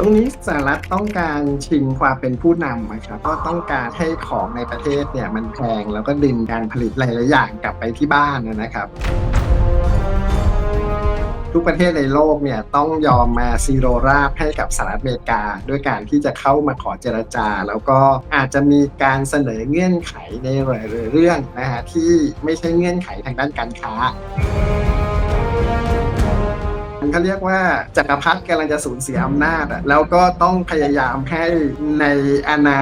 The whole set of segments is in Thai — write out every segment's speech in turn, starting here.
ตรงนี้สหรัฐต้องการชิงความเป็นผู้นำอะครับก็ต้องการให้ของในประเทศเนี่ยมันแพงแล้วก็ดึงการผลิตหลายๆอย่างกลับไปที่บ้านนะครับ ทุกประเทศในโลกเนี่ยต้องยอมมาซีโรราบให้กับสหรัฐอเมริกา ด้วยการที่จะเข้ามาขอเจรจา แล้วก็อาจจะมีการเสนอเงื่อนไขในหลายๆเรื่องนะฮะที่ไม่ใช่เงื่อนไขทางด้านการค้า เขาเรียกว่าจักรพรรดิกำลังจะสูญเสียอำนาจอะแล้วก็ต้องพยายามให้ในอาณา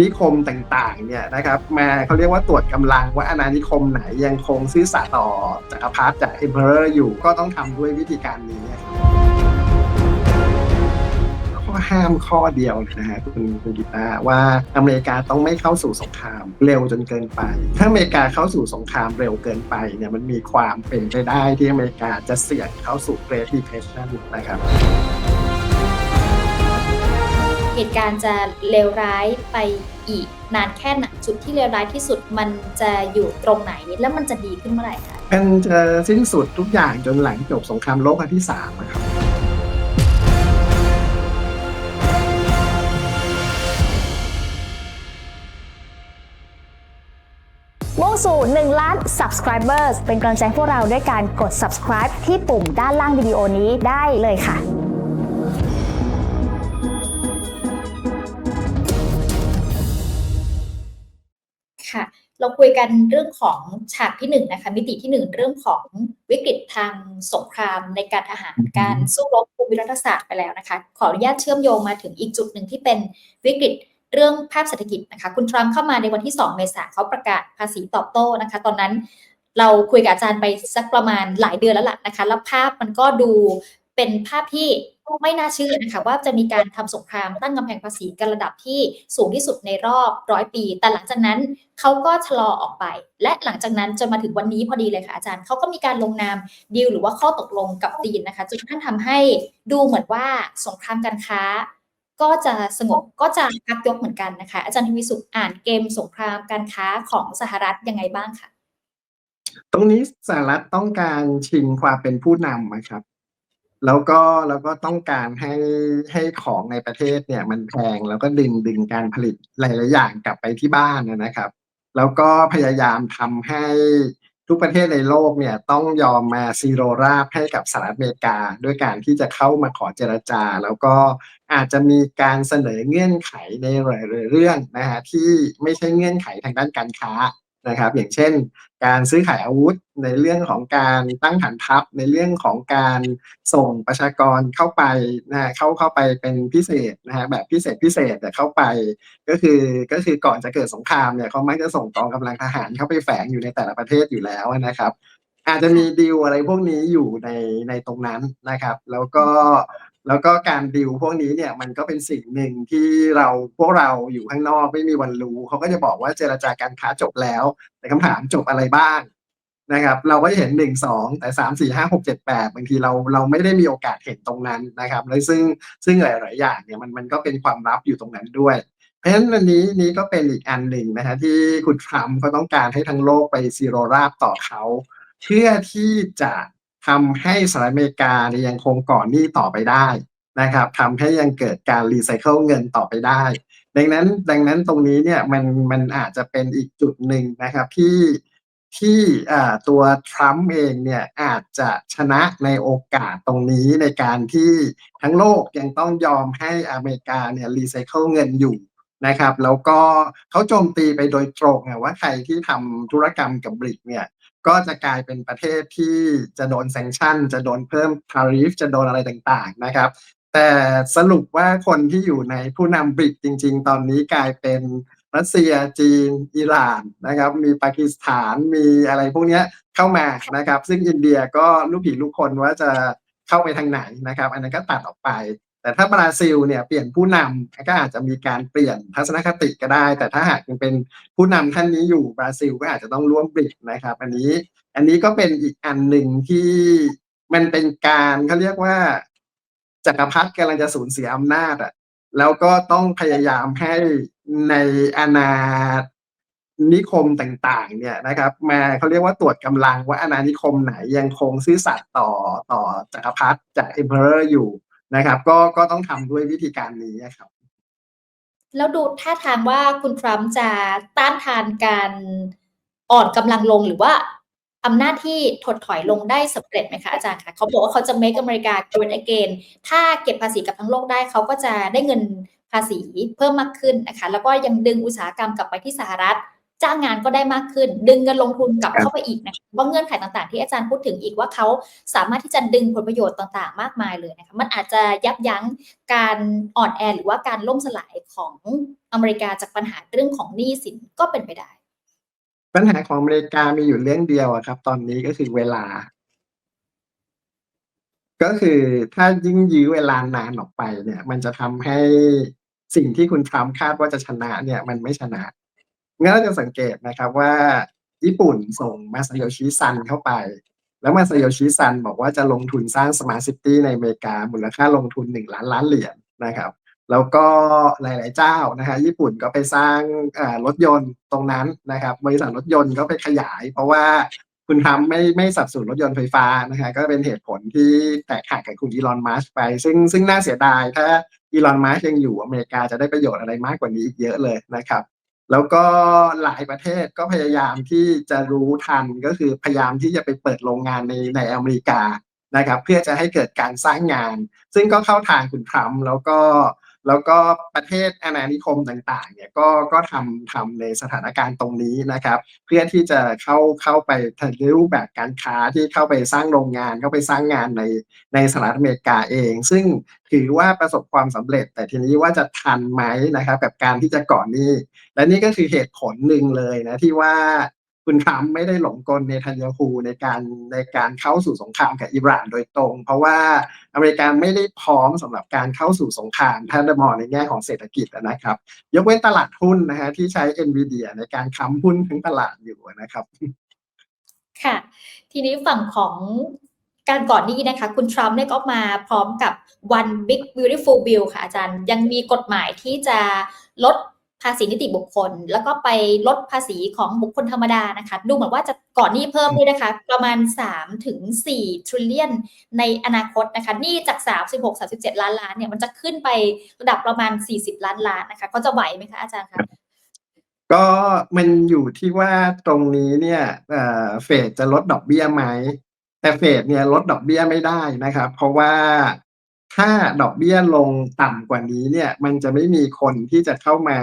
นิคมต่างๆเนี่ยนะครับมาเขาเรียกว่าตรวจกำลังว่าอาณานิคมไหนยังคงซื่อสัตย์ต่อจักรพรรดิจากอิมเพอร์อยู่ก็ต้องทำด้วยวิธีการนี้ครับ ข้อห้ามข้อเดียวนะฮะคุณคุณกิตาว่าอเมริกาต้องไม่เข้าสู่สงครามเร็วจนเกินไป ถ้าอเมริกาเข้าสู่สงครามเร็วเกินไปเนี่ยมันมีความเป็นไปได้ที่อเมริกาจะเสี่ยงเข้าสู่ Great Depression นะครับเหตุการณ์จะเลวร้ายไปอีกนานแค่ไหนจุดที่เลวร้ายที่สุดมันจะอยู่ตรงไหนแล้วมันจะดีขึ้นเมื่อไหร่คะมันจะสิ้นสุดทุกอย่างจนหลังจบสงครามโลกครั้งที่สามนะครับ 1 ล้าน subscribers เป็นกำลังใจพวกเราด้วยการกด subscribe ที่ปุ่มด้านล่างวิดีโอนี้ได้เลยค่ะค่ะเราคุยกันเรื่องของฉากที่หนึ่งนะคะมิติที่หนึ่งเรื่องของวิกฤตทางสงครามในการทหารการสู้รบภูมิรัฐศาสตร์ไปแล้วนะคะ ขออนุญาตเชื่อมโยงมาถึงอีกจุดหนึ่งที่เป็นวิกฤต เรื่องภาพเศรษฐกิจนะคะ คุณทรัมป์เข้ามาในวันที่ 2 เมษายนเขาประกาศภาษีตอบโต้นะคะ ตอนนั้นเราคุยกับอาจารย์ไปสักประมาณหลายเดือนแล้วล่ะนะคะ แล้วภาพมันก็ดูเป็นภาพที่ไม่น่าเชื่อนะคะว่าจะมีการทำสงครามตั้งกำแพงภาษีกันระดับที่สูงที่สุดในรอบร้อยปี แต่หลังจากนั้นเขาก็ชะลอออกไป และหลังจากนั้นจนมาถึงวันนี้พอดีเลยค่ะอาจารย์เขาก็มีการลงนามดีลหรือว่าข้อตกลงกับจีนนะคะจนกระทั่งทำให้ดูเหมือนว่าสงครามการค้า ก็จะสงบก็จะพักยกเหมือนกันนะคะ อาจารย์ทวีสุขอ่านเกมสงครามการค้าของสหรัฐยังไงบ้างคะตรงนี้สหรัฐต้องการชิงความเป็นผู้นำนะครับ แล้วก็แล้วก็ต้องการให้ให้ของในประเทศเนี่ย มันแพงแล้วก็ดึงดึงการผลิตหลาย ๆ อย่างกลับไปที่บ้านนะครับ แล้วก็พยายามทำให้ ทุกประเทศในโลกเนี่ยต้องยอมมาซีโรราบให้กับสหรัฐอเมริกา ด้วยการที่จะเข้ามาขอเจรจา แล้วก็อาจจะมีการเสนอเงื่อนไขในหลายๆเรื่องนะฮะที่ไม่ใช่เงื่อนไขทางด้านการค้า นะครับ อย่างเช่น การซื้อขายอาวุธในเรื่องของการตั้งฐานทัพในเรื่องของการส่งประชากรเข้าไปนะเข้าเข้าไปเป็นพิเศษนะฮะแบบพิเศษพิเศษแต่เข้าไปก็คือก็คือก่อนจะเกิดสงครามเนี่ยเขามักจะส่งกองกำลังทหารเข้าไปแฝงอยู่ในแต่ละประเทศอยู่แล้วนะครับอาจจะมีดีลอะไรพวกนี้อยู่ในในตรงนั้นนะครับ แล้วก็ แล้วก็การดีลพวกนี้เนี่ยมันก็เป็นสิ่งหนึ่งที่เราพวกเราอยู่ข้างนอกไม่มีวันรู้ เขาก็จะบอกว่าเจรจาการค้าจบแล้ว แต่คำถามจบอะไรบ้างนะครับ เราก็จะเห็นหนึ่งสองแต่สามสี่ห้าหกเจ็ดแปดบางทีเราเราไม่ได้มีโอกาสเห็นตรงนั้นนะครับแล้วซึ่งซึ่งหลาย ๆ อย่างเนี่ยมันมันก็เป็นความลับอยู่ตรงนั้นด้วย เพราะฉะนั้นอันนี้นี้ก็เป็นอีกอันหนึ่งนะฮะที่คุณทรัมป์ก็ต้องการให้ทั้งโลกไปซีโรราบต่อเขา เพื่อที่จะ ทำให้สหรัฐอเมริกาเนี่ยยังคงก่อนหนี้ต่อไปได้นะครับทำให้ยังเกิดการรีไซเคิลเงินต่อไปได้ ดังนั้นดังนั้นตรงนี้เนี่ยมันมันอาจจะเป็นอีกจุดหนึ่งนะครับที่ที่ตัวทรัมป์เองเนี่ยอาจจะชนะในโอกาสตรงนี้ในการที่ทั้งโลกยังต้องยอมให้อเมริกาเนี่ยรีไซเคิลเงินอยู่นะครับ แล้วก็เขาโจมตีไปโดยตรงว่าใครที่ทำธุรกรรมกับบริกเนี่ย ก็จะกลายเป็นประเทศที่จะโดนแซงชั่น จะโดนเพิ่มทาริฟจะโดนอะไรต่างๆนะครับ แต่สรุปว่าคนที่อยู่ในผู้นำบริกจริง ๆ ตอนนี้กลายเป็นรัสเซียจีน อิหร่านนะครับ มีปากีสถานมีอะไรพวกนี้เข้ามานะครับ ซึ่งอินเดียก็ลูกผีลูกคนว่าจะเข้าไปทางไหนนะครับ อันนั้นก็ตัดออกไป แต่ถ้าบราซิลเนี่ยเปลี่ยนผู้นำก็อาจจะมีการเปลี่ยนทัศนคติก็ได้ แต่ถ้าหากยังเป็นผู้นำท่านนี้อยู่บราซิลก็อาจจะต้องร่วมบริกนะครับ อันนี้อันนี้ก็เป็นอีกอันหนึ่งที่มันเป็นการเขาเรียกว่าจักรพรรดิกำลังจะสูญเสียอำนาจอะแล้วก็ต้องพยายามให้ในอาณานิคมต่างๆ เนี่ยนะครับ มาเขาเรียกว่าตรวจกำลังว่าอาณานิคมไหนยังคงซื่อสัตย์ต่อต่อจักรพรรดิจาก emperor อยู่ นะครับ ก็ก็ต้องทำด้วยวิธีการนี้ครับ แล้วดูท่าทางว่าคุณทรัมป์จะต้านทานการอ่อนกำลังลงหรือว่าอำนาจที่ถดถอยลงได้สำเร็จไหมคะอาจารย์คะเขาบอกว่าเขาจะ make อเมริกา great again ถ้าเก็บภาษีกับทั้งโลกได้เขาก็จะได้เงินภาษีเพิ่มมากขึ้นนะคะ แล้วก็ยังดึงอุตสาหกรรมกลับไปที่สหรัฐ จ้างงานก็ได้มากขึ้น ดึงเงินลงทุนกลับเข้าไปอีกนะคะว่าเงื่อนไขต่างๆ ที่อาจารย์พูดถึงอีกว่าเขาสามารถที่จะดึงผลประโยชน์ต่างๆ มากมายเลยนะคะมันอาจจะยับยั้งการอ่อนแอหรือว่าการล่มสลายของอเมริกาจากปัญหาเรื่องของหนี้สินก็เป็นไปได้ ปัญหาของอเมริกามีอยู่เรื่องเดียวอะครับ ตอนนี้ก็คือเวลา ก็คือถ้ายิ่งยื้อเวลานานออกไปเนี่ย มันจะทำให้สิ่งที่คุณทรัมป์คาดว่าจะชนะเนี่ย มันไม่ชนะ งั้นเราจะสังเกตนะครับว่าญี่ปุ่นส่งมาซาโยชิซันเข้าไป แล้วมาซาโยชิซันบอกว่าจะลงทุนสร้างสมาร์ทซิตี้ในอเมริกามูลค่าลงทุนหนึ่งล้านล้านเหรียญนะครับ แล้วก็หลาย ๆ เจ้านะฮะญี่ปุ่นก็ไปสร้างรถยนต์ตรงนั้นนะครับบริษัทรถยนต์ก็ไปขยาย เพราะว่าคุณทำไม่ไม่สับสนรถยนต์ไฟฟ้านะฮะก็เป็นเหตุผลที่แตกหักกับคุณอีลอนมัสไป ซึ่งซึ่งน่าเสียดายถ้าอีลอนมัสยังอยู่อเมริกาจะได้ประโยชน์อะไรมากกว่านี้อีกเยอะเลยนะครับ แล้วก็หลายประเทศก็พยายามที่จะรู้ทันก็คือพยายามที่จะไปเปิดโรงงานในในอเมริกานะครับ เพื่อจะให้เกิดการสร้างงาน ซึ่งก็เข้าทางคุณทรัมป์แล้วก็ แล้วก็ประเทศอาณานิคมต่างๆเนี่ยก็ก็ทำทำในสถานการณ์ตรงนี้นะครับ เพื่อที่จะเข้าเข้าไปในรูปแบบการค้าที่เข้าไปสร้างโรงงานเข้าไปสร้างงานในในสหรัฐอเมริกาเอง ซึ่งถือว่าประสบความสำเร็จ แต่ทีนี้ว่าจะทันไหมนะครับกับการที่จะก่อนนี้ และนี่ก็คือเหตุผลหนึ่งเลยนะที่ว่า คุณทรัมป์ไม่ได้หลงกลในทันยาฮูในการในการเข้าสู่สงครามกับอิหร่านโดยตรง เพราะว่าอเมริกาไม่ได้พร้อมสำหรับการเข้าสู่สงครามถ้ามองในแง่ของเศรษฐกิจนะครับ ยกเว้นตลาดหุ้นนะฮะที่ใช้ NVIDIA ในการค้ำหุ้นทั้งตลาดอยู่นะครับค่ะ ทีนี้ฝั่งของการก่อนนี้นะคะ คุณทรัมป์เนี่ยก็มาพร้อมกับ one big beautiful bill ค่ะอาจารย์ ยังมีกฎหมายที่จะลด ภาษีนิติบุคคล แล้วก็ไปลดภาษีของบุคคลธรรมดานะคะดูเหมือนว่าจะก่อนหนี้เพิ่มด้วยนะคะ ประมาณ3ถึง4 trillion ในอนาคตนะคะหนี้จาก 36 37 ล้านล้านเนี่ยมันจะขึ้นไประดับประมาณ 40 ล้านล้านนะคะ ก็จะไหวไหมคะอาจารย์คะก็มันอยู่ที่ว่าตรงนี้เนี่ยเฟดจะลดดอกเบี้ยไหมแต่เฟดเนี่ยลดดอกเบี้ยไม่ได้นะครับ เพราะว่า ถ้าดอกเบี้ยลงต่ำกว่านี้เนี่ย มันจะไม่มีคนที่จะเข้ามา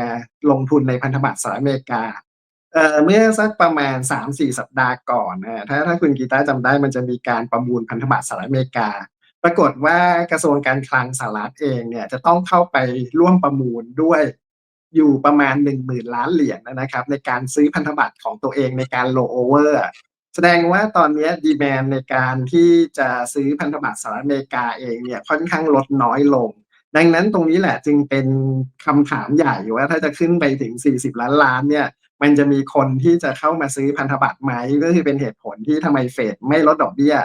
ลงทุนในพันธบัตรสหรัฐอเมริกาเอ่อเมื่อสักประมาณ 3-4 สัปดาห์ก่อนนะถ้าถ้าคุณกีตาร์จำได้มันจะมีการประมูลพันธบัตรสหรัฐอเมริกา ปรากฏว่ากระทรวงการคลังสหรัฐเองเนี่ยจะต้องเข้าไปร่วมประมูลด้วยอยู่ประมาณ 1 0,000 ล้านเหรียญนะครับ ในการซื้อพันธบัตรของตัวเองในการโลโอเวอร์ ดงว่าตอนนี้ดีแมนในการที่จะซื้อพันธบัตรสหรัฐอเมริกาเองเนี่ยค่อนข้างลดน้อยลง ดังนั้นตรงนี้แหละจึงเป็นคำถามใหญ่ว่าถ้าจะขึ้นไปถึง 40 ล้านล้านเนี่ยมันจะมีคนที่จะเข้ามาซื้อพันธบัตรไหมก็คือเป็นเหตุผลที่ทำไมเฟดไม่ลดดอกเบี้ย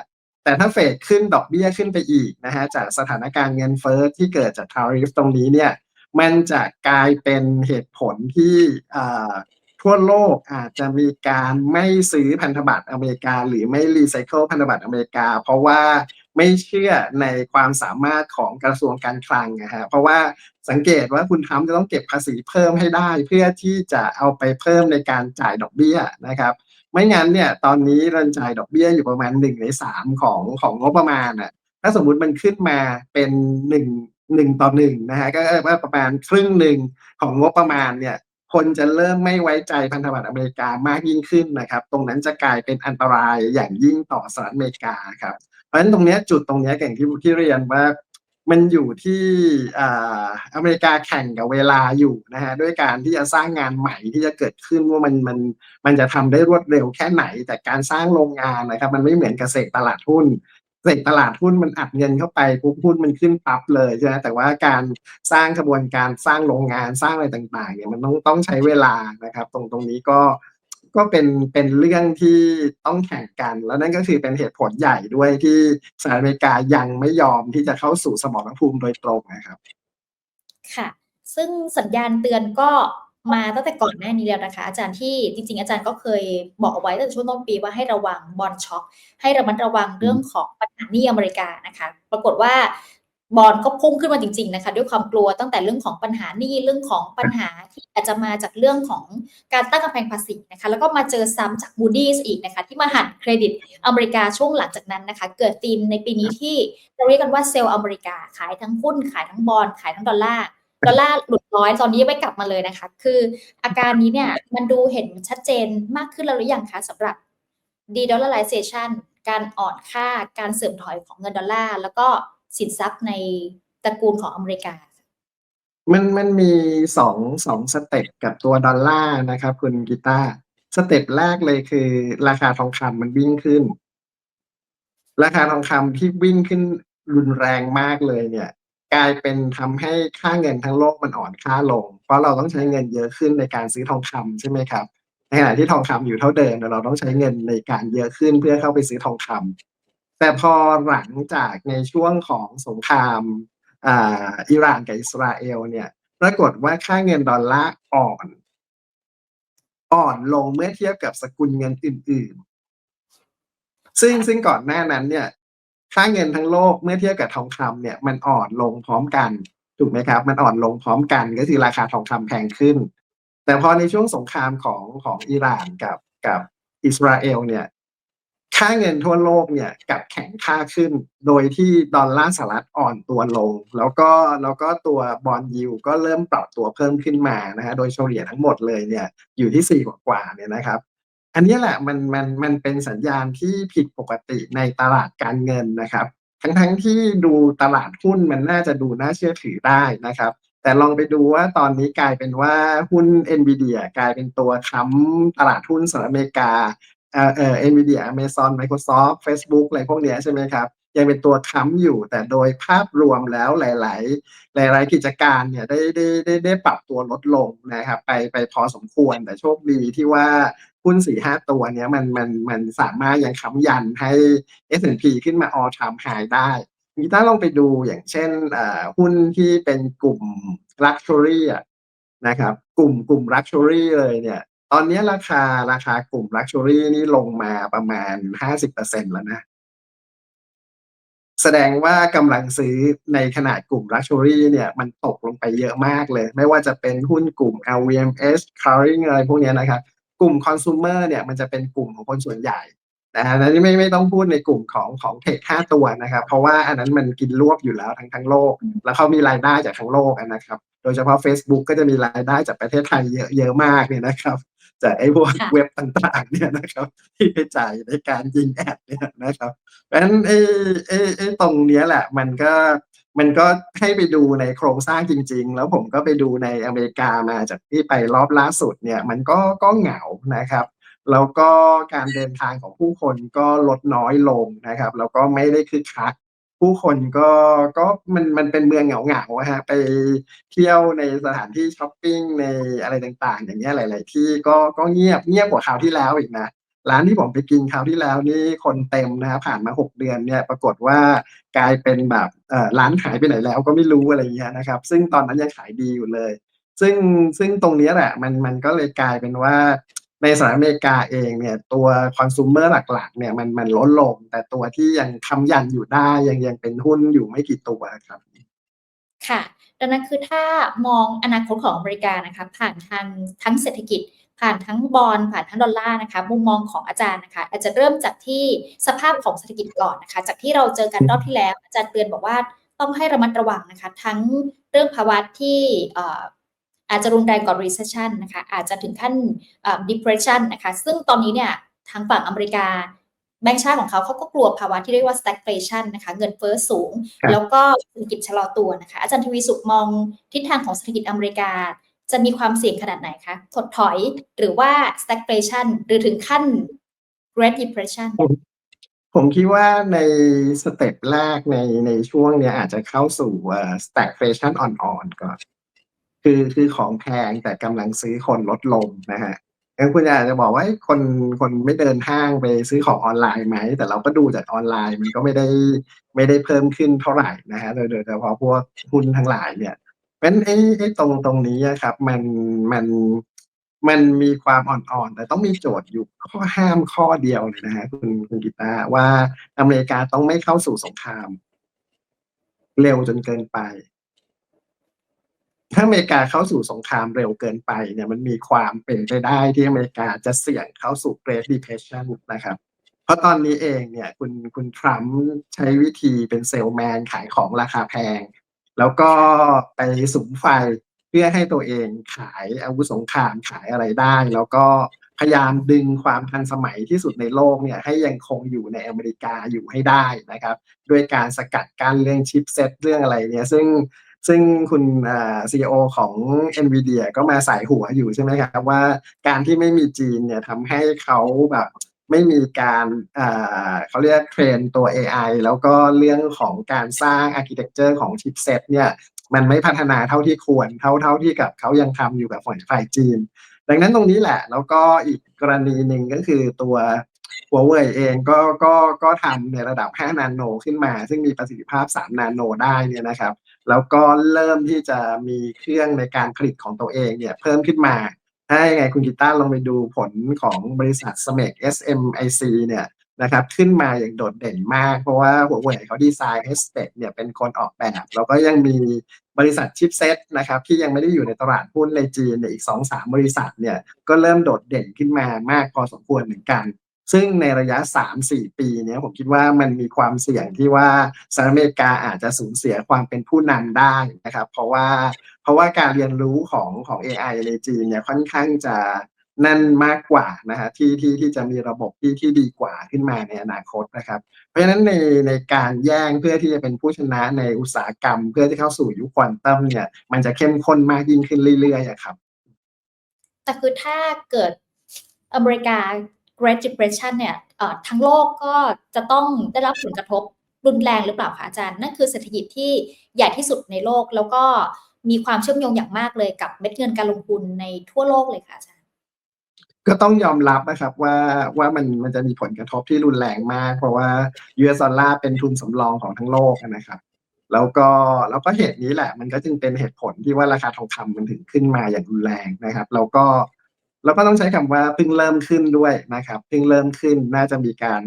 แต่ถ้าเฟดขึ้นดอกเบี้ยขึ้นไปอีกนะฮะจากสถานการณ์เงินเฟ้อที่เกิดจากทาริฟตรงนี้เนี่ยมันจะกลายเป็นเหตุผลที่ ทั่วโลกอาจจะมีการไม่ซื้อพันธบัตรอเมริกา หรือไม่รีไซเคิลพันธบัตรอเมริกา เพราะว่าไม่เชื่อในความสามารถของกระทรวงการคลังนะฮะเพราะว่าสังเกตว่าคุณทรัมป์จะต้องเก็บภาษีเพิ่มให้ได้ เพื่อที่จะเอาไปเพิ่มในการจ่ายดอกเบี้ยนะครับไม่งั้นเนี่ยตอนนี้เราจ่ายดอกเบี้ยอยู่ประมาณหนึ่งในสามของของงบประมาณอะถ้าสมมุติมันขึ้นมาเป็นหนึ่งหนึ่งต่อหนึ่งนะฮะก็ประมาณครึ่งหนึ่งของงบประมาณเนี่ย คนจะเริ่มไม่ไว้ใจพันธบัตรอเมริกามากยิ่งขึ้นนะครับ ตรงนั้นจะกลายเป็นอันตรายอย่างยิ่งต่อสหรัฐอเมริกาครับ เพราะฉะนั้นตรงนี้จุดตรงนี้อย่างที่ที่เรียนว่ามันอยู่ที่อเมริกาแข่งกับเวลาอยู่นะฮะด้วยการที่จะสร้างงานใหม่ที่จะเกิดขึ้นว่ามันมันมันจะทำได้รวดเร็วแค่ไหน แต่การสร้างโรงงานนะครับ มันไม่เหมือนเกษตรตลาดหุ้น เศรษฐตลาดหุ้นมันอัดเงินเข้าไปปุ๊บหุ้นมันขึ้นปั๊บเลยใช่ไหมแต่ว่าการสร้างกระบวนการสร้างโรงงานสร้างอะไรต่างๆเนี่ยมันต้องต้องใช้เวลานะครับ ตรงตรงนี้ก็ก็เป็นเป็นเรื่องที่ต้องแข่งกัน แล้วนั่นก็คือเป็นเหตุผลใหญ่ด้วยที่สหรัฐอเมริกายังไม่ยอมที่จะเข้าสู่สมรภูมิโดยตรงนะครับ ค่ะ ซึ่งสัญญาณเตือนก็ มาตั้งแต่ก่อนหน้านี้แล้วนะคะ อาจารย์ที่จริง ๆ อาจารย์ก็เคยบอกเอาไว้ตั้งแต่ช่วงต้นปีว่าให้ระวังบอลช็อคให้ระมัดระวังเรื่องของปัญหาหนี้อเมริกานะคะ ปรากฏว่าบอลก็พุ่งขึ้นมาจริง ๆนะคะ ด้วยความกลัวตั้งแต่เรื่องของปัญหาหนี้เรื่องของปัญหาที่อาจจะมาจากเรื่องของการตั้งกำแพงภาษีนะคะ แล้วก็มาเจอซ้ำจาก Moody's อีกนะคะ ที่มาหันเครดิตอเมริกาช่วงหลังจากนั้นนะคะ เกิดธีมในปีนี้ที่เราเรียกกันว่าเซลล์อเมริกาขายทั้งหุ้นขายทั้งบอลขายทั้งดอลลาร์ ดอลลาร์หลุดร้อยตอนนี้ยังไม่กลับมาเลยนะคะ คืออาการนี้เนี่ยมันดูเห็นชัดเจนมากขึ้นแล้วหรือยังคะสำหรับ de-dollarization การอ่อนค่าการเสื่อมถอยของเงินดอลลาร์แล้วก็สินทรัพย์ในตระกูลของอเมริกามันมันมีสองสองสเต็ปกับตัวดอลลาร์นะครับ คุณกีตาร์สเต็ปแรกเลยคือ ราคาทองคำมันวิ่งขึ้น ราคาทองคำที่วิ่งขึ้นรุนแรงมากเลยเนี่ย กลายเป็นทำให้ค่าเงินทั้งโลกมันอ่อนค่าลง เพราะเราต้องใช้เงินเยอะขึ้นในการซื้อทองคำใช่ไหมครับในขณะที่ทองคำอยู่เท่าเดิมแต่เราต้องใช้เงินในการเยอะขึ้นเพื่อเข้าไปซื้อทองคำแต่พอหลังจากในช่วงของสงครามอิหร่านกับอิสราเอลเนี่ยปรากฏว่าค่าเงินดอลลาร์อ่อน อ่อนลงเมื่อเทียบกับสกุลเงินอื่น ๆ ซึ่งซึ่งก่อนหน้านั้นเนี่ย ค่าเงินทั้งโลกเมื่อเทียบกับทองคำเนี่ยมันอ่อนลงพร้อมกันถูกไหมครับ มันอ่อนลงพร้อมกันก็คือราคาทองคำแพงขึ้น แต่พอในช่วงสงครามของของอิหร่านกับกับอิสราเอลเนี่ยค่าเงินทั่วโลกเนี่ยกับแข็งค่าขึ้น โดยที่ดอลลาร์สหรัฐอ่อนตัวลง แล้วก็แล้วก็ตัวบอลยิวก็เริ่มปรับตัวเพิ่มขึ้นมานะฮะโดยเฉลี่ยทั้งหมดเลยเนี่ยอยู่ที่สี่กว่าเนี่ยนะครับ อันนี้แหละมันมันมันเป็นสัญญาณที่ผิดปกติในตลาดการเงินนะครับ ทั้งทั้งที่ดูตลาดหุ้นมันน่าจะดูน่าเชื่อถือได้นะครับ แต่ลองไปดูว่าตอนนี้กลายเป็นว่าหุ้น NVIDIA กลายเป็นตัวค้ำตลาดหุ้นสหรัฐอเมริกาเอ่อเอ่อ NVIDIA Amazon Microsoft Facebook อะไรพวกเนี้ยใช่ไหมครับ ยังเป็นตัวค้ำอยู่ แต่โดยภาพรวมแล้วหลาย ๆ หลาย ๆ กิจการเนี่ยได้ได้ได้ได้ปรับตัวลดลงนะครับไปไปพอสมควรแต่โชคดีที่ว่าหุ้นสี่ห้าตัวเนี้ยมันมันมันสามารถยังค้ำยันให้ S&P ขึ้นมา all time high ได้มีถ้าลองไปดูอย่างเช่นหุ้นที่เป็นกลุ่ม luxury นะครับกลุ่มกลุ่ม luxury เลยเนี่ยตอนนี้ราคาราคากลุ่ม Luxury นี่ลงมาประมาณ 50%แล้วนะ แสดงว่ากำลังซื้อในขนาดกลุ่ม Luxury เนี่ยมันตกลงไปเยอะมากเลย ไม่ว่าจะเป็นหุ้นกลุ่ม LVMH Kering อะไรพวกเนี้ยนะครับกลุ่ม consumer เนี่ยมันจะเป็นกลุ่มของคนส่วนใหญ่นะฮะอันนี้ไม่ไม่ต้องพูดในกลุ่มของของเทคห้าตัวนะครับเพราะว่าอันนั้นมันกินรวบอยู่แล้วทั้งทั้งโลก แล้วเขามีรายได้จากทั้งโลกนะครับ โดยเฉพาะ Facebook ก็จะมีรายได้จากประเทศไทยเยอะเยอะมากเนี่ยนะครับ จากไอ้พวกค่ะเว็บต่างๆเนี่ยนะครับที่ไปจ่ายในการยิงแอดเนี่ยนะครับเพราะฉะนั้นไอ้ไอ้ไอ้ตรงเนี้ยแหละมันก็มันก็ให้ไปดูในโครงสร้างจริง ๆ แล้วผมก็ไปดูในอเมริกามาจากที่ไปรอบล่าสุดเนี่ยมันก็ก็เหงานะครับแล้วก็การเดินทางของผู้คนก็ลดน้อยลงนะครับ แล้วก็ไม่ได้คึกคัก ผู้คนก็ ก็มันมันเป็นเมืองเหงา ๆ อะฮะไปเที่ยวในสถานที่ช้อปปิ้งในอะไรต่าง ๆ อย่างเงี้ย หลาย ๆ ที่ก็ ก็เงียบ เงียบกว่าคราวที่แล้วอีกนะ ร้านที่ผมไปกินคราวที่แล้วนี่คนเต็มนะครับ ผ่านมา 6 เดือนเนี่ย ปรากฏว่ากลายเป็นแบบ เอ่อ ร้านขายไปไหนแล้วก็ไม่รู้ อะไรเงี้ยนะครับ ซึ่งตอนนั้นยังขายดีอยู่เลย ซึ่ง ซึ่งตรงเนี้ยแหละ มัน มันก็เลยกลายเป็นว่า ในสหรัฐอเมริกาเองเนี่ยตัวคอน sumer หลักๆเนี่ยมันมันลดลง แต่ตัวที่ยังค้ำยันอยู่ได้ยังยังเป็นหุ้นอยู่ไม่กี่ตัวครับ ค่ะ ดังนั้นคือถ้ามองอนาคตของอเมริกานะคะผ่านทางทั้งเศรษฐกิจผ่านทั้งบอลผ่านทั้งดอลลาร์นะคะมุมมองของอาจารย์นะคะ อาจจะเริ่มจากที่สภาพของเศรษฐกิจก่อนนะคะ จากที่เราเจอกันรอบที่แล้ว อาจารย์เตือนบอกว่าต้องให้ระมัดระวังนะคะ ทั้งเรื่องภาวะที่เอ่ออาจจะรุนแรงกว่า recession นะคะอาจจะถึงขั้นเอ่อ depression นะคะซึ่งตอนนี้เนี่ยทางฝั่งอเมริกาแบงก์ชาติของเขาเขาก็กลัวภาวะที่เรียกว่า stagflation นะคะเงินเฟ้อสูงครับแล้วก็เศรษฐกิจชะลอตัวนะคะอาจารย์ทวีสุขมองทิศทางของเศรษฐกิจอเมริกา จะมีความเสี่ยงขนาดไหนคะถดถอยหรือว่า stagflation หรือถึงขั้น Great Depression ผมคิดว่าในสเต็ปแรกในในช่วงเนี้ยอาจจะเข้าสู่เอ่อ stagflation อ่อนๆก่อน คือคือของแพงแต่กำลังซื้อคนลดลงนะฮะงั้นคุณอาจจะบอกว่าเอ้ยคนคนไม่เดินห้างไปซื้อของออนไลน์ไหม แต่เราก็ดูจากออนไลน์มันก็ไม่ได้ไม่ได้เพิ่มขึ้นเท่าไหร่นะฮะโดยโดยเฉพาะพวกหุ้นทั้งหลายเนี่ยเพราะฉะนั้นไอ้ไอ้ตรงตรงนี้อะครับมันมันมันมีความอ่อนๆ แต่ต้องมีโจทย์อยู่ข้อห้ามข้อเดียวเลยนะฮะคุณคุณกิตาร์ว่าอเมริกาต้องไม่เข้าสู่สงคราม เร็วจนเกินไป ถ้าอเมริกาเข้าสู่สงครามเร็วเกินไปเนี่ยมันมีความเป็นไปได้ที่อเมริกาจะเสี่ยงเข้าสู่ Great Depression นะครับเพราะตอนนี้เองเนี่ยคุณคุณทรัมป์ใช้วิธีเป็นเซลแมนขายของราคาแพง แล้วก็ไปสุมไฟเพื่อให้ตัวเองขายอาวุธสงครามขายอะไรได้ แล้วก็พยายามดึงความทันสมัยที่สุดในโลกเนี่ยให้ยังคงอยู่ในอเมริกาอยู่ให้ได้นะครับ ด้วยการสกัดกั้นเรื่องชิปเซตเรื่องอะไรเนี่ยซึ่ง ซึ่งคุณซีอีโอของ NVIDIA ก็มาสายหัวอยู่ใช่ไหมครับว่าการที่ไม่มีจีนเนี่ยทำให้เขาแบบไม่มีการเขาเรียกเทรนตัว AI แล้วก็เรื่องของการสร้าง architecture ของชิปเซตเนี่ยมันไม่พัฒนาเท่าที่ควรเท่าเท่าที่กับเขายังทำอยู่กับฝั่งฝ่ายจีน ดังนั้นตรงนี้แหละ แล้วก็อีกกรณีหนึ่งก็คือตัวหัวเว่ยเองก็ก็ก็ทำในระดับ 5 นาโนขึ้นมา ซึ่งมีประสิทธิภาพ 3 นาโนได้เนี่ยนะครับ แล้วก็เริ่มที่จะมีเครื่องในการผลิตของตัวเองเนี่ยเพิ่มขึ้นมา ถ้ายังไงคุณกีตาร์ลองไปดูผลของบริษัท SMEC SMIC เนี่ยนะครับขึ้นมาอย่างโดดเด่นมาก เพราะว่าหัวเว่ยเขาดีไซน์ให้สเปกเนี่ยเป็นคนออกแบบ แล้วก็ยังมีบริษัทชิปเซตนะครับที่ยังไม่ได้อยู่ในตลาดหุ้นในจีนเนี่ยอีก 2-3 บริษัทเนี่ยก็เริ่มโดดเด่นขึ้นมามากพอสมควรเหมือนกัน ซึ่งในระยะ 3-4 ปีนี้ผมคิดว่ามันมีความเสี่ยงที่ว่าสหรัฐอเมริกาอาจจะสูญเสียความเป็นผู้นำได้นะครับ เพราะว่าเพราะว่าการเรียนรู้ของของ AI ในจีนเนี่ยค่อนข้างจะนั่นมากกว่านะฮะที่ที่ที่จะมีระบบที่ที่ดีกว่าขึ้นมาในอนาคตนะครับ เพราะฉะนั้นในในการแย่งเพื่อที่จะเป็นผู้ชนะในอุตสาหกรรม เพื่อที่เข้าสู่ยุคควอนตัมเนี่ย มันจะเข้มข้นมากยิ่งขึ้นเรื่อยๆครับ แต่คือถ้าเกิดอเมริกา Great Depression เนี่ยทั้งโลกก็จะต้องได้รับผลกระทบรุนแรงหรือเปล่าคะอาจารย์ นั่นคือเศรษฐกิจที่ใหญ่ที่สุดในโลก แล้วก็มีความเชื่อมโยงอย่างมากเลยกับเม็ดเงินการลงทุนในทั่วโลกเลยค่ะอาจารย์ก็ต้องยอมรับนะครับว่าว่ามันมันจะมีผลกระทบที่รุนแรงมาก เพราะว่า US ดอลลาร์เป็นทุนสำรองของทั้งโลกนะครับ แล้วก็แล้วก็เหตุนี้แหละ มันก็จึงเป็นเหตุผลที่ว่าราคาทองคำมันถึงขึ้นมาอย่างรุนแรงนะครับ แล้วก็ แล้วก็ต้องใช้คำว่าเพิ่งเริ่มขึ้นด้วยนะครับเพิ่งเริ่มขึ้นน่าจะมีการ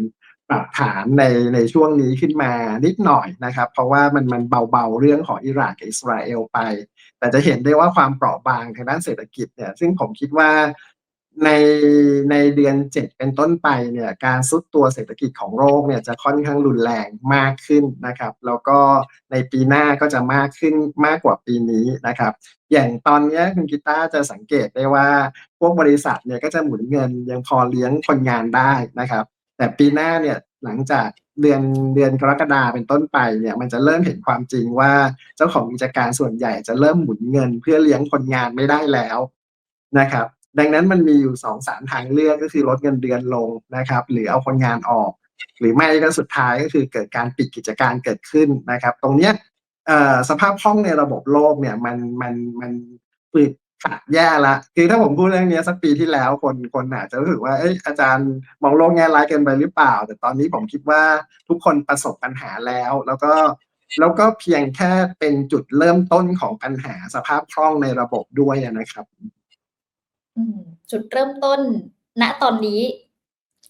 ปรับฐานในในช่วงนี้ขึ้นมานิดหน่อยนะครับ เพราะว่ามันมันเบาๆเรื่องของอิหร่านกับอิสราเอลไป แต่จะเห็นได้ว่าความเปราะบางทางด้านเศรษฐกิจเนี่ยซึ่งผมคิดว่า ในในเดือนเจ็ดเป็นต้นไปเนี่ยการซุดตัวเศรษฐกิจของโลกเนี่ยจะค่อนข้างรุนแรงมากขึ้นนะครับ แล้วก็ในปีหน้าก็จะมากขึ้นมากกว่าปีนี้นะครับ อย่างตอนนี้คุณกีตาร์จะสังเกตได้ว่าพวกบริษัทเนี่ยก็จะหมุนเงินยังพอเลี้ยงคนงานได้นะครับ แต่ปีหน้าเนี่ยหลังจากเดือนเดือนกรกฎาเป็นต้นไปเนี่ยมันจะเริ่มเห็นความจริงว่าเจ้าของกิจการส่วนใหญ่จะเริ่มหมุนเงินเพื่อเลี้ยงคนงานไม่ได้แล้วนะครับ ดังนั้นมันมีอยู่สองสามทางเลือกก็คือลดเงินเดือนลงนะครับ หรือเอาคนงานออก หรือไม่ก็สุดท้ายก็คือเกิดการปิดกิจการเกิดขึ้นนะครับ ตรงเนี้ยสภาพคล่องในระบบโลกเนี่ยมันมันมันปิดขาดแย่ละคือถ้าผมพูดเรื่องนี้สักปีที่แล้วคนคนอาจจะรู้สึกว่าเอ้ยอาจารย์มองโลกแง่ร้ายเกินไปหรือเปล่า แต่ตอนนี้ผมคิดว่าทุกคนประสบปัญหาแล้ว แล้วก็แล้วก็เพียงแค่เป็นจุดเริ่มต้นของปัญหาสภาพคล่องในระบบด้วยนะครับอืม จุดเริ่มต้น ณตอนนี้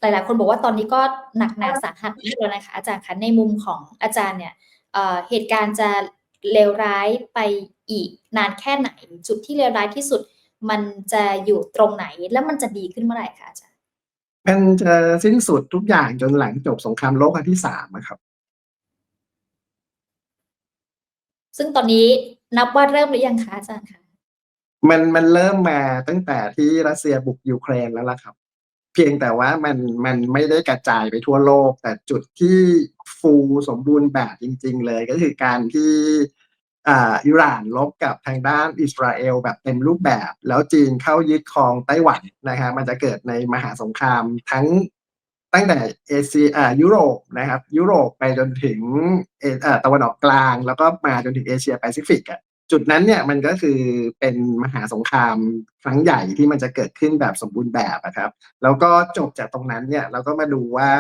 หลาย ๆ คนบอกว่าตอนนี้ก็หนักหนาสาหัสมากแล้วนะคะอาจารย์คะในมุมของอาจารย์เนี่ยเอ่อเหตุการณ์จะเลวร้ายไปอีกนานแค่ไหน จุดที่เลวร้ายที่สุด มันจะอยู่ตรงไหนแล้วมันจะดีขึ้นเมื่อไหร่คะอาจารย์มันจะสิ้นสุดทุกอย่างจนหลังจบสงครามโลกครั้งที่สามอะครับซึ่งตอนนี้นับว่าเริ่มหรือยังคะอาจารย์คะ มันมันเริ่มมาตั้งแต่ที่รัสเซียบุกยูเครนแล้วล่ะครับ เพียงแต่ว่ามันมันไม่ได้กระจายไปทั่วโลก แต่จุดที่ฟูสมบูรณ์แบบจริง ๆ เลยก็คือการที่อ่าอิหร่านลบกับทางด้านอิสราเอลแบบเต็มรูปแบบ แล้วจีนเข้ายึดครองไต้หวันนะฮะมันจะเกิดในมหาสงครามทั้งตั้งแต่เอเชียอ่ายุโรปนะครับยุโรปไปจนถึงเออ่าตะวันออกกลาง แล้วก็มาจนถึงเอเชียแปซิฟิกอะ จุดนั้นเนี่ยมันก็คือเป็นมหาสงครามครั้งใหญ่ที่มันจะเกิดขึ้นแบบสมบูรณ์แบบอะครับ แล้วก็จบจากตรงนั้นเนี่ยเราก็มาดูว่า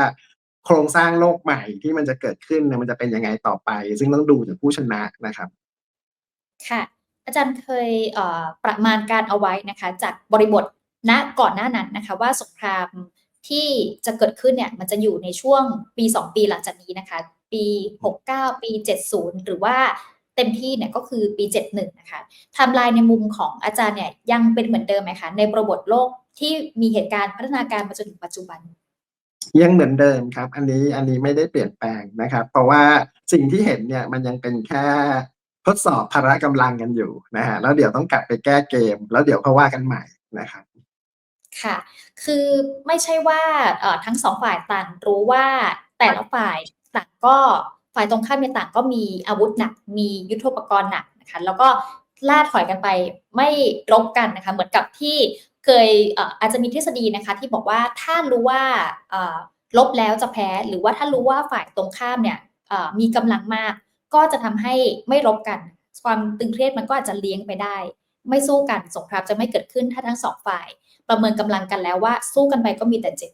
โครงสร้างโลกใหม่ที่มันจะเกิดขึ้นเนี่ยมันจะเป็นยังไงต่อไป ซึ่งต้องดูจากผู้ชนะนะครับ ค่ะ อาจารย์เคยเประมาณการเอาไว้นะคะ จากบริบทณก่อนหน้านั้นนะคะ ว่าสงครามที่จะเกิดขึ้นเนี่ยมันจะอยู่ในช่วงปี 2 ปีหลังจากนี้นะคะ ปี 69 ปี 70 หรือว่า เต็มที่เนี่ยก็คือปี 71 นะคะไทม์ไลน์ในมุมของอาจารย์เนี่ยยังเป็นเหมือนเดิมไหมคะในบริบทโลกที่มีเหตุการณ์พัฒนาการมาจนถึงปัจจุบัน ยังเหมือนเดิมครับ อันนี้อันนี้ไม่ได้เปลี่ยนแปลงนะครับ เพราะว่าสิ่งที่เห็นเนี่ยมันยังเป็นแค่ทดสอบพละกำลังกันอยู่นะฮะแล้วเดี๋ยวต้องกลับไปแก้เกม แล้วเดี๋ยวเขาว่ากันใหม่นะครับค่ะ คือไม่ใช่ว่าเอ่อทั้งสองฝ่ายต่างรู้ว่าแต่ละฝ่ายต่างก็ ฝ่ายตรงข้ามเนี่ยต่างก็มีอาวุธหนัก มียุทโธปกรณ์หนักนะคะแล้วก็ล่าถอยกันไปไม่รบกันนะคะเหมือนกับที่เคยอาจจะมีทฤษฎีนะคะที่บอกว่าถ้ารู้ว่าลบแล้วจะแพ้หรือว่าถ้ารู้ว่าฝ่ายตรงข้ามเนี่ยมีกำลังมาก ก็จะทำให้ไม่รบกัน ความตึงเครียดมันก็อาจจะเลี้ยงไปได้ ไม่สู้กันสงครามจะไม่เกิดขึ้นถ้าทั้งสองฝ่าย ประเมินกำลังกันแล้วว่าสู้กันไปก็มีแต่เจ็บ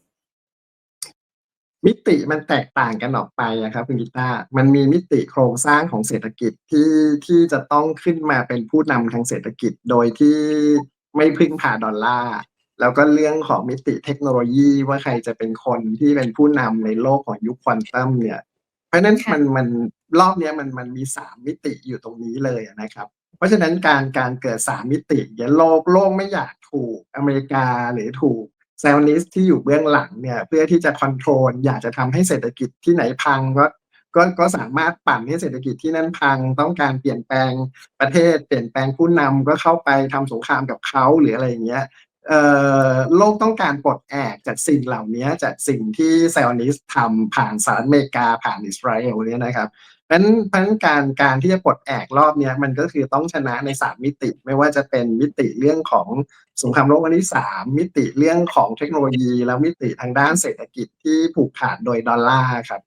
มิติมันแตกต่างกันออกไปอะครับคุณกิต้าร์มันมีมิติโครงสร้างของเศรษฐกิจที่ที่จะต้องขึ้นมาเป็นผู้นำทางเศรษฐกิจโดยที่ไม่พึ่งพาดอลลาร์แล้วก็เรื่องของมิติเทคโนโลยีว่าใครจะเป็นคนที่เป็นผู้นำในโลกของยุคควอนตัมเนี่ย เพราะฉะนั้นค่ะ มันมันรอบเนี้ยมันมันมีสามมิติอยู่ตรงนี้เลยอะนะครับ เพราะฉะนั้นการการเกิดสามมิติเนี่ยโลกโลกไม่อยากถูกอเมริกาหรือถูก แซลนิสที่อยู่เบื้องหลังเนี่ยเพื่อที่จะคอนโทรลอยากจะทำให้เศรษฐกิจที่ไหนพังก็ก็ก็สามารถปั่นให้เศรษฐกิจที่นั่นพัง ต้องการเปลี่ยนแปลงประเทศ เปลี่ยนแปลงผู้นำก็เข้าไปทำสงครามกับเขาหรืออะไรอย่างเงี้ยเอ่อโลกต้องการปลดแอกจากสิ่งเหล่านี้จากสิ่งที่ไซออนิสทำผ่านสหรัฐอเมริกาผ่านอิสราเอลเนี่ยนะครับ เพราะฉะนั้นการการที่จะปลดแอกรอบนี้มันก็คือต้องชนะในสามมิติ ไม่ว่าจะเป็นมิติเรื่องของสงครามโลกครั้งที่สามมิติเรื่องของเทคโนโลยี แล้วมิติทางด้านเศรษฐกิจที่ผูกขาดโดยดอลลาร์ครับ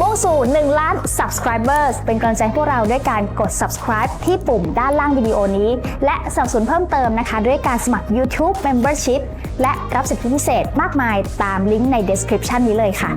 มุ่งสู่ 1 ล้าน subscribers เป็นกำลังใจพวกเราด้วยการกด subscribe ที่ปุ่มด้านล่างวิดีโอนี้ และสนับสนุนเพิ่มเติมนะคะ ด้วยการสมัคร YouTube Membership และรับสิทธิพิเศษมากมายตามลิงก์ใน description นี้เลยค่ะ